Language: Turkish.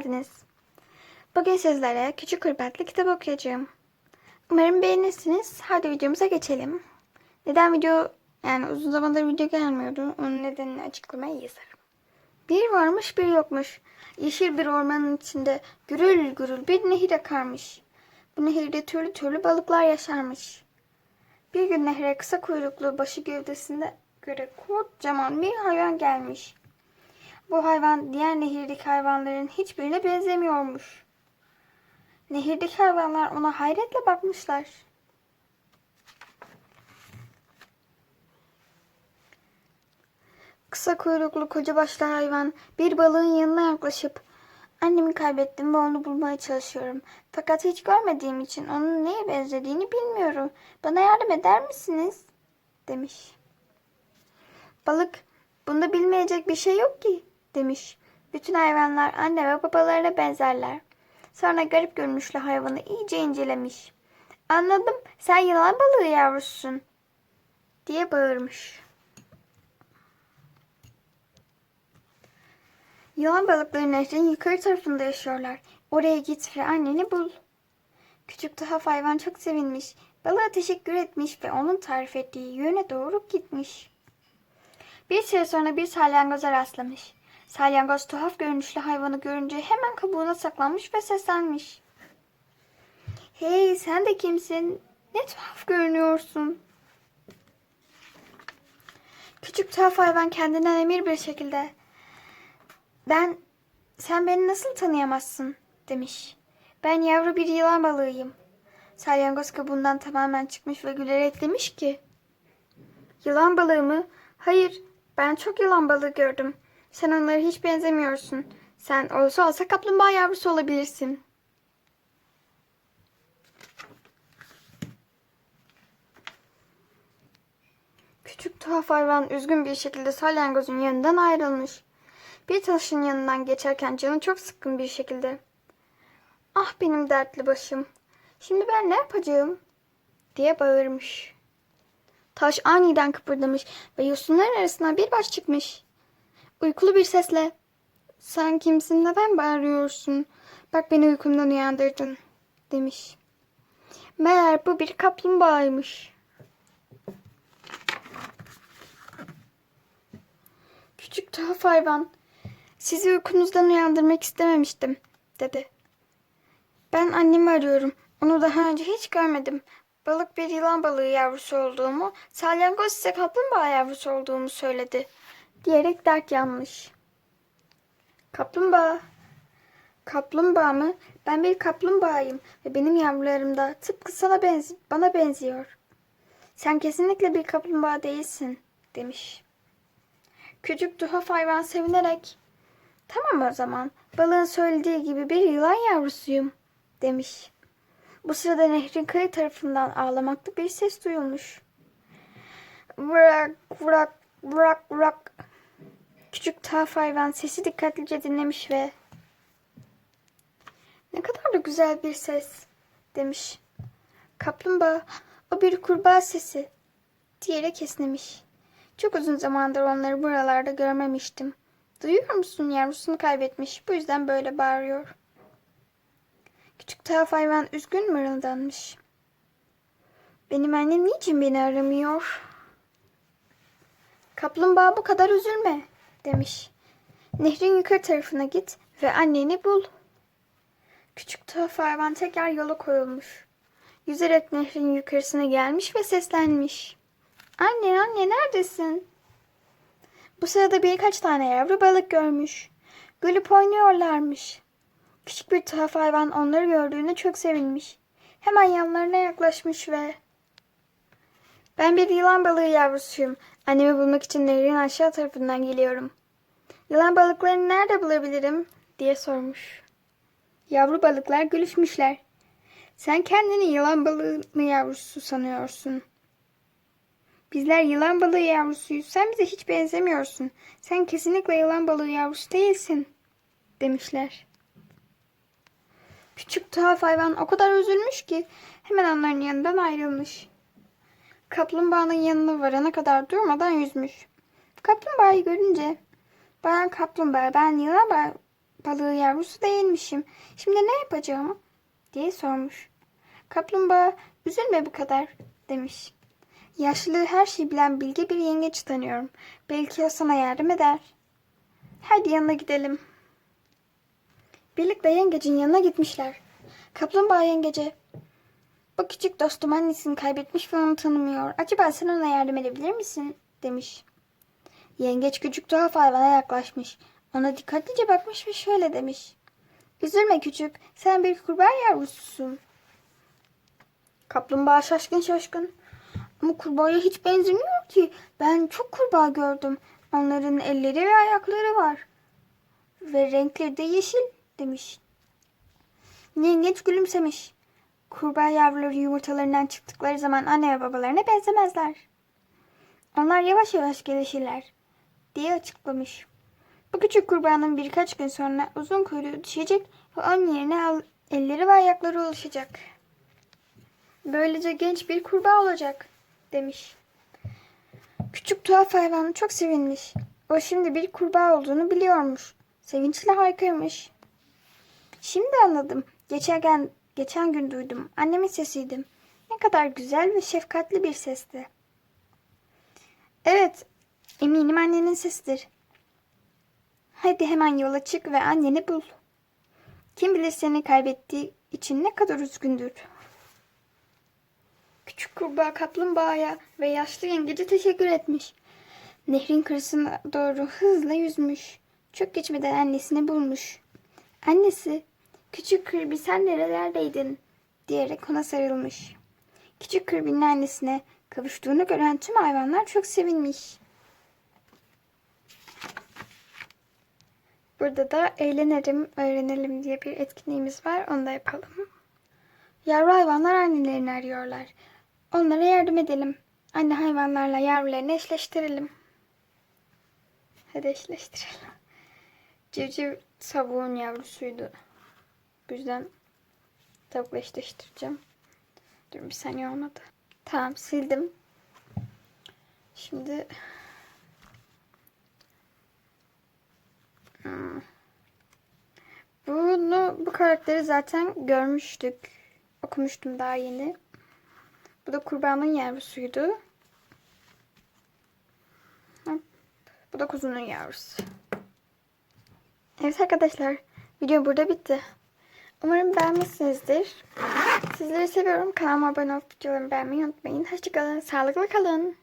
geldiniz. Bugün sizlere Küçük Hırbatlı kitap okuyacağım. Umarım beğenirsiniz. Hadi videomuza geçelim. Neden video, yani uzun zamandır video gelmiyordu. Onun nedenini açıklamaya yazarım. Bir varmış bir yokmuş. Yeşil bir ormanın içinde gürül gürül bir nehir akarmış. Bu nehirde türlü türlü balıklar yaşarmış. Bir gün nehre kısa kuyruklu başı gövdesinde göre kocaman bir hayvan gelmiş. Bu hayvan diğer nehirdeki hayvanların hiçbirine benzemiyormuş. Nehirdeki hayvanlar ona hayretle bakmışlar. Kısa kuyruklu koca başlı hayvan bir balığın yanına yaklaşıp annemi kaybettim ve onu bulmaya çalışıyorum. Fakat hiç görmediğim için onun neye benzediğini bilmiyorum. Bana yardım eder misiniz? demiş. Balık bunda bilmeyecek bir şey yok ki demiş. Bütün hayvanlar anne ve babalarına benzerler. Sonra garip görünüşlü hayvanı iyice incelemiş. Anladım sen yılan balığı yavrusun diye bağırmış. Yılan balıkları nehrin yukarı tarafında yaşıyorlar. Oraya git ve anneni bul. Küçük tuhaf hayvan çok sevinmiş. Balığa teşekkür etmiş ve onun tarif ettiği yöne doğru gitmiş. Bir süre sonra bir salyangoza rastlamış. Salyangoz tuhaf görünüşlü hayvanı görünce hemen kabuğuna saklanmış ve seslenmiş. Hey sen de kimsin? Ne tuhaf görünüyorsun. Küçük tuhaf hayvan kendinden emir bir şekilde ben sen beni nasıl tanıyamazsın demiş. Ben yavru bir yılan balığıyım. Salyangoz kabuğundan tamamen çıkmış ve gülerek demiş ki Yılan balığı mı? Hayır ben çok yılan balığı gördüm. Sen onlara hiç benzemiyorsun. Sen olsa olsa kaplumbağa yavrusu olabilirsin. Küçük tuhaf hayvan üzgün bir şekilde salyangozun yanından ayrılmış. Bir taşın yanından geçerken canı çok sıkkın bir şekilde. Ah benim dertli başım. Şimdi ben ne yapacağım? diye bağırmış. Taş aniden kıpırdamış ve yosunların arasından bir baş çıkmış. Uykulu bir sesle sen kimsin neden bağırıyorsun? Bak beni uykumdan uyandırdın demiş. Meğer bu bir kaplumbağaymış. Küçük tuhaf hayvan sizi uykunuzdan uyandırmak istememiştim dedi. Ben annemi arıyorum. Onu daha önce hiç görmedim. Balık bir yılan balığı yavrusu olduğumu, salyangoz ise kaplumbağa yavrusu olduğumu söyledi. Diyerek dert yanmış. Kaplumbağa. Kaplumbağa mı? Ben bir kaplumbağayım ve benim yavrularım da tıpkı sana benzi bana benziyor. Sen kesinlikle bir kaplumbağa değilsin demiş. Küçük tuhaf hayvan sevinerek Tamam o zaman. Balığın söylediği gibi bir yılan yavrusuyum demiş. Bu sırada nehrin kıyı tarafından ağlamaklı bir ses duyulmuş. Vrak vrak vrak vrak. Küçük tuhaf hayvan sesi dikkatlice dinlemiş ve ne kadar da güzel bir ses demiş. Kaplumbağa o bir kurbağa sesi diyerek esnemiş. Çok uzun zamandır onları buralarda görmemiştim. Duyuyor musun yavrusunu kaybetmiş. Bu yüzden böyle bağırıyor. Küçük tuhaf hayvan üzgün mırıldanmış. Benim annem niçin beni aramıyor? Kaplumbağa bu kadar üzülme demiş. Nehrin yukarı tarafına git ve anneni bul. Küçük tuhaf hayvan tekrar yola koyulmuş. Yüzerek nehrin yukarısına gelmiş ve seslenmiş. Anne anne neredesin? Bu sırada birkaç tane yavru balık görmüş. Gülüp oynuyorlarmış. Küçük bir tuhaf hayvan onları gördüğüne çok sevinmiş. Hemen yanlarına yaklaşmış ve... Ben bir yılan balığı yavrusuyum. Annemi bulmak için nehrin aşağı tarafından geliyorum. Yılan balıklarını nerede bulabilirim? diye sormuş. Yavru balıklar gülüşmüşler. Sen kendini yılan balığı mı yavrusu sanıyorsun? Bizler yılan balığı yavrusuyuz. Sen bize hiç benzemiyorsun. Sen kesinlikle yılan balığı yavrusu değilsin. Demişler. Küçük tuhaf hayvan o kadar üzülmüş ki hemen onların yanından ayrılmış. Kaplumbağanın yanına varana kadar durmadan yüzmüş. Kaplumbağayı görünce Bayan kaplumbağa ben yılan balığı yavrusu değilmişim. Şimdi ne yapacağım? diye sormuş. Kaplumbağa üzülme bu kadar demiş. Yaşlı her şeyi bilen bilge bir yengeç tanıyorum. Belki o sana yardım eder. Hadi yanına gidelim. Birlikte yengecin yanına gitmişler. Kaplumbağa yengece. Bu küçük dostum annesini kaybetmiş ve onu tanımıyor. Acaba sen ona yardım edebilir misin? demiş. Yengeç küçük tuhaf hayvana yaklaşmış. Ona dikkatlice bakmış ve şöyle demiş. Üzülme küçük, sen bir kurbağa yavrususun. Kaplumbağa şaşkın şaşkın. Ama kurbağaya hiç benzemiyor ki. Ben çok kurbağa gördüm. Onların elleri ve ayakları var. Ve renkleri de yeşil demiş. Yengeç gülümsemiş. Kurbağa yavruları yumurtalarından çıktıkları zaman anne ve babalarına benzemezler. Onlar yavaş yavaş gelişirler diye açıklamış. Bu küçük kurbağanın birkaç gün sonra uzun kuyruğu düşecek ve onun yerine elleri ve ayakları oluşacak. Böylece genç bir kurbağa olacak demiş. Küçük tuhaf hayvan çok sevinmiş. O şimdi bir kurbağa olduğunu biliyormuş. Sevinçle haykırmış. Şimdi anladım. Geçen, geçen gün duydum. Annemin sesiydim. Ne kadar güzel ve şefkatli bir sesti. Evet, eminim annenin sesidir. Hadi hemen yola çık ve anneni bul. Kim bilir seni kaybettiği için ne kadar üzgündür. Küçük kurbağa kaplumbağaya ve yaşlı yengece teşekkür etmiş. Nehrin kıyısına doğru hızla yüzmüş. Çok geçmeden annesini bulmuş. Annesi, küçük Kirby sen nerelerdeydin? diyerek ona sarılmış. Küçük Kirby'nin annesine kavuştuğunu gören tüm hayvanlar çok sevinmiş. Burada da eğlenelim, öğrenelim diye bir etkinliğimiz var. Onu da yapalım. Yavru hayvanlar annelerini arıyorlar. Onlara yardım edelim. Anne hayvanlarla yavrularını eşleştirelim. Hadi eşleştirelim. Civciv tavuğun yavrusuydu. Bu yüzden tavukla eşleştireceğim. Dur bir saniye olmadı. Tamam sildim. Şimdi Hmm. Bunu bu karakteri zaten görmüştük. Okumuştum daha yeni. Bu da kurbağanın yavrusuydu. Bu da kuzunun yavrusu. Evet arkadaşlar. Video burada bitti. Umarım beğenmişsinizdir. Sizleri seviyorum. Kanalıma abone olup videolarımı beğenmeyi unutmayın. Hoşçakalın. Sağlıklı kalın.